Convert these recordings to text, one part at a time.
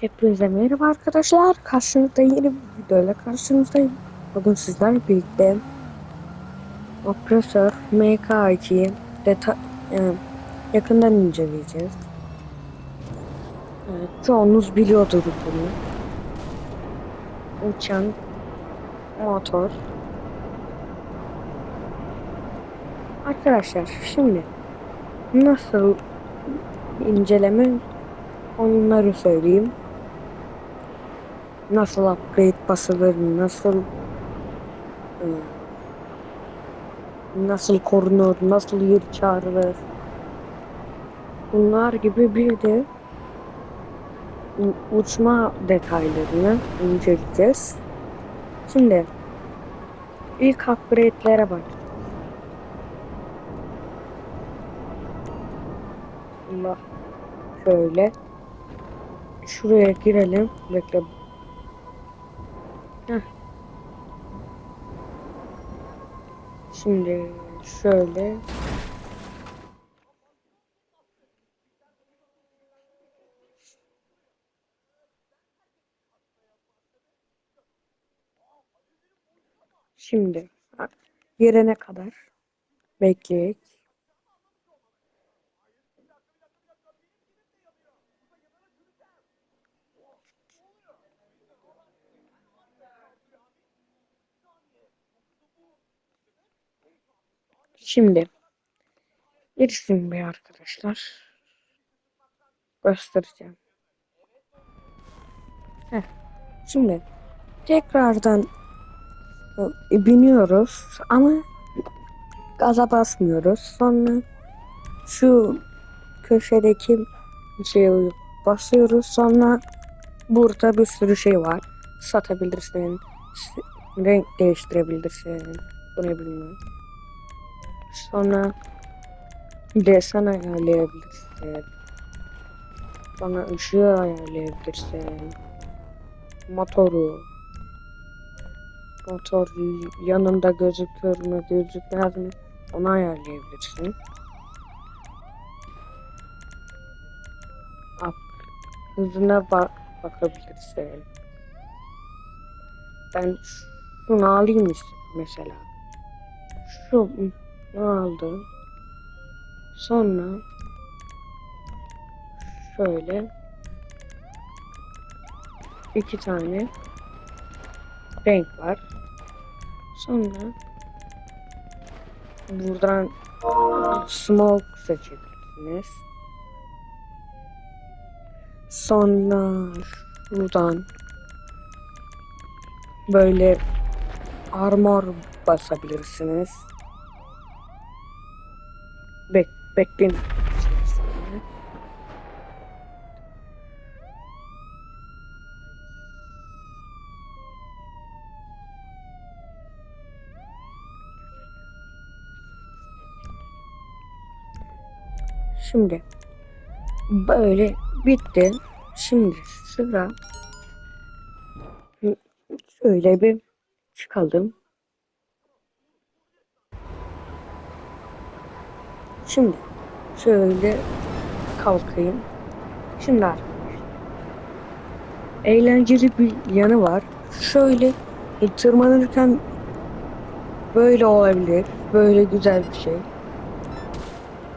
Hepinize merhaba arkadaşlar. Karşınızda yeni bir videoyla karşınızdayım. Bugün sizlerle birlikte Opresör MK2'yi deta e, yakından inceleyeceğiz. Evet, çoğunuz biliyordur bunu. Uçan motor. Arkadaşlar şimdi nasıl inceleme onları söyleyeyim. Nasıl upgrade basılır, nasıl e, nasıl korunur, nasıl yer çağrılır. Bunlar gibi bir de uçma detaylarını inceleyeceğiz. Şimdi ilk upgrade'lere bak. Allah şöyle şuraya girelim. Bekle. Şimdi şöyle. Şimdi girene kadar. Bekleyek. Şimdi girsin be arkadaşlar. Göstereceğim. Heh. Şimdi tekrardan e, biniyoruz ama gaza basmıyoruz. Sonra şu köşedeki şeyi basıyoruz. Sonra burada bir sürü şey var. Satabilirsin. Renk değiştirebilirsin. Bu ne bilmiyorum. Sonra desen ayarlayabilirsin. Sonra ışığı ayarlayabilirsin. Motoru. Motor yanında gözükür mü gözükmez mi onu ayarlayabilirsin. Hızına bak bakabilirsin. Ben şunu alayım mesela? Şu aldım. Sonra şöyle iki tane renk var. Sonra buradan smoke seçebilirsiniz. Sonra şuradan böyle armor basabilirsiniz. Bek bekleyin. Şimdi böyle bitti. Şimdi sıra şöyle bir çıkalım. Şimdi şöyle kalkayım. Şimdi arkadaşlar. Eğlenceli bir yanı var. Şöyle tırmanırken böyle olabilir. Böyle güzel bir şey.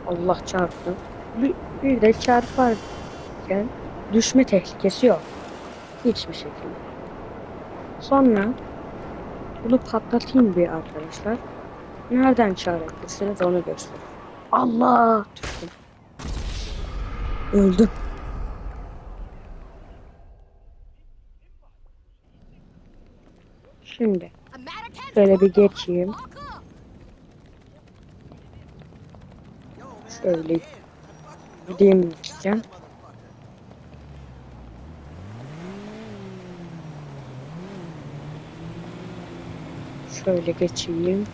Allah çarptı. Bir, bir de çarparken düşme tehlikesi yok. Hiçbir şekilde. Sonra bunu patlatayım bir arkadaşlar. Nereden çağırabilirsiniz onu göster. Allah düştüm. Öldüm. Şimdi şöyle bir geçeyim. Şöyle gideyim diyeceğim. Şöyle geçeyim.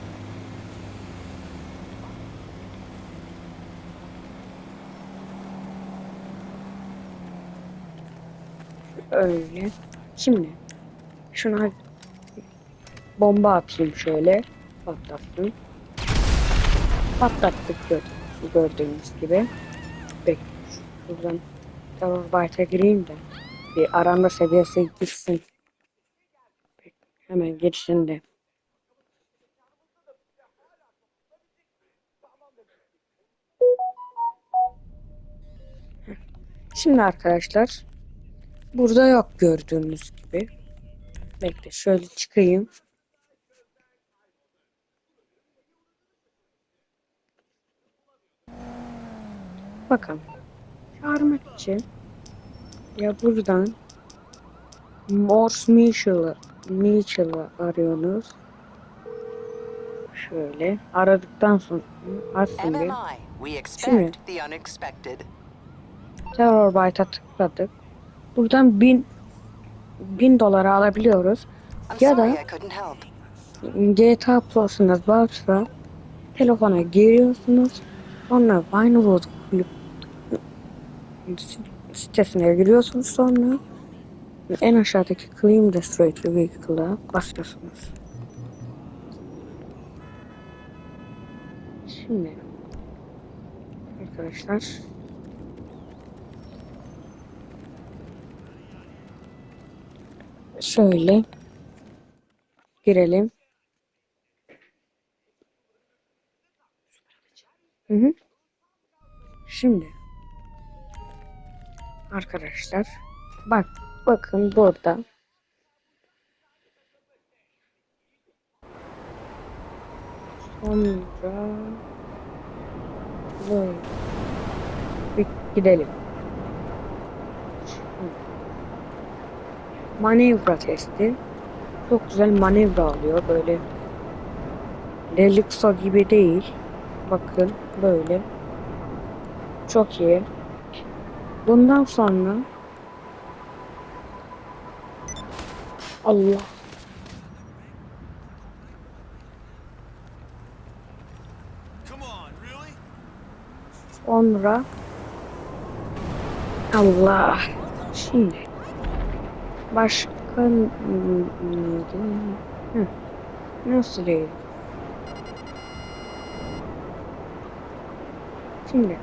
Öyle. Şimdi şuna bomba atayım şöyle. Patlattım. Patlattık gördüğünüz, gibi. Bek şuradan tamam byte'a gireyim de bir arama seviyesi gitsin. Hemen girişinde. Şimdi arkadaşlar burada yok gördüğünüz gibi. Bekle şöyle çıkayım. Bakın. Çağırmak için ya buradan Morse Mitchell'ı Mitchell'ı arıyorsunuz. Şöyle aradıktan sonra aslında unexpected. Terror Byte'a tıkladık. Buradan bin bin dolara alabiliyoruz. Ya da. GTA Plus'ınız varsa telefona giriyorsunuz. Sonra Vinewood kulüp sitesine giriyorsunuz sonra en aşağıdaki Claim Destroyed Vehicle'a basıyorsunuz. Şimdi arkadaşlar şöyle girelim. Hı hı. Şimdi arkadaşlar bak bakın burada sonra böyle gidelim. Şimdi. Manevra testi. Çok güzel manevra alıyor böyle. Deluxe gibi değil. Bakın böyle. Çok iyi. Bundan sonra Allah sonra Allah şimdi başka neydi? Nasıl değil? Şimdi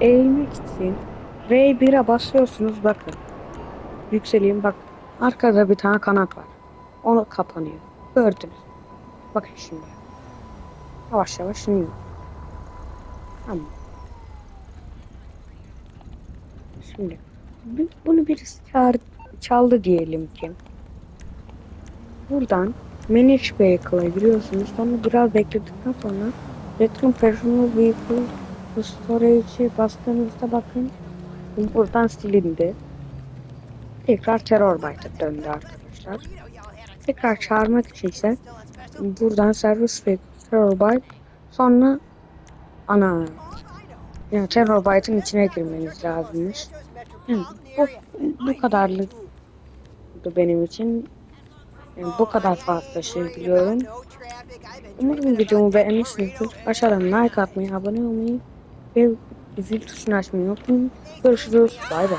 eğilmek için R1'e basıyorsunuz bakın. Yükseleyim bak. Arkada bir tane kanat var. Onu kapanıyor. Gördünüz. Bakın şimdi. Yavaş yavaş iniyor. Tamam. Şimdi bu- bunu birisi çağır, çaldı diyelim ki. Buradan Manage Vehicle'a giriyorsunuz. Sonra biraz bekledikten sonra Return Personal Vehicle Storage'e bastığınızda bakın buradan silindi. Tekrar Terror Byte'a döndü arkadaşlar. Tekrar çağırmak için ise buradan Service ve Terror Byte sonra ana yani Terror Byte'ın içine girmeniz lazımmış. Yani bu, bu kadarlık benim için. Yani bu kadar fazla şey biliyorum. Umarım videomu beğenmişsinizdir. Aşağıdan like atmayı, abone olmayı ve zil tuşunu açmayı unutmayın. Görüşürüz. Bay bay.